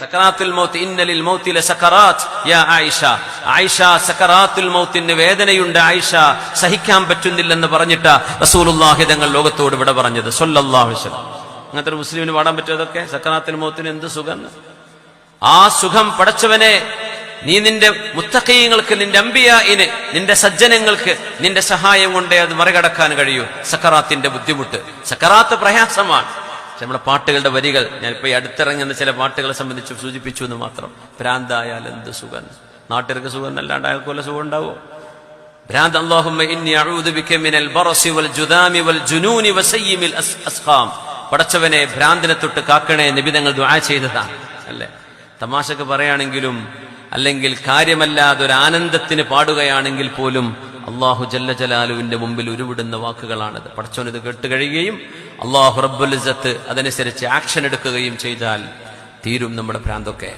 സക്കറാത്തുൽ മൗത്ത് ഇന്നലിൽ മൗത്തിലെ സക്കറാത്ത് യാ ആയിഷ. ആയിഷ സക്കറാത്തുൽ മൗത്തിന് വേദനയുണ്ട് ആയിഷ. സഹിക്കാൻ പറ്റുന്നില്ലെന്ന് പറഞ്ഞിട്ട റസൂലുള്ളാഹി തങ്ങൾ ലോകത്തോട് ഇവിടെ പറഞ്ഞത്. സല്ലല്ലാഹു അലൈഹി വസല്ലം. അങ്ങനത്തെ ഒരു മുസ്ലിമിന് പാടാൻ പറ്റുമതൊക്കെ സക്കറാത്തുൽ മൗത്തിന് എന്ത് സുഖം? ആ സുഖം പടച്ചവനെ നീ നിന്റെ മുത്തക്കീങ്ങൾക്ക് നിന്റെ അമ്പിയായിന് നിന്റെ സജ്ജനങ്ങൾക്ക് നിന്റെ സഹായം കൊണ്ടേ അത് മറികടക്കാൻ കഴിയൂ. സക്കറാത്തിന്റെ ബുദ്ധിമുട്ട്. സക്കറാത്ത് പ്രയാസമാണ്. നമ്മുടെ പാട്ടുകളുടെ വരികൾ. ഞാനിപ്പോ ഈ അടുത്തിറങ്ങുന്ന ചില പാട്ടുകളെ സംബന്ധിച്ച് സൂചിപ്പിച്ചു എന്ന് മാത്രം. ഭ്രാന്തായാൽ എന്ത് സുഖം? നാട്ടുകാർക്ക് സുഖം എന്നല്ലാണ്ട് അയാൾക്ക് വല്ല സുഖം ഉണ്ടാവോ? ഭ്രാന്ത് അസ്ഖാം. പടച്ചവനെ ഭ്രാന്തിനെ തൊട്ട് കാക്കണേ നിബിതങ്ങൾ ദുആ ചെയ്തതാണ്. അല്ലേ? തമാശക്ക് പറയുകയാണെങ്കിലും അല്ലെങ്കിൽ കാര്യമല്ലാതെ ഒരു ആനന്ദത്തിന് പാടുകയാണെങ്കിൽ പോലും അള്ളാഹു ജല്ല ജലാലുവിന്റെ മുമ്പിൽ ഉരുവിടുന്ന വാക്കുകളാണിത്. പടച്ചോൻ ഇത് കേട്ട് കഴിയുകയും അള്ളാഹു റബ്ബുൽ ഇസ്സത്ത് അതനുസരിച്ച് ആക്ഷൻ എടുക്കുകയും ചെയ്താൽ തീരും നമ്മുടെ ഭ്രാന്തൊക്കെ.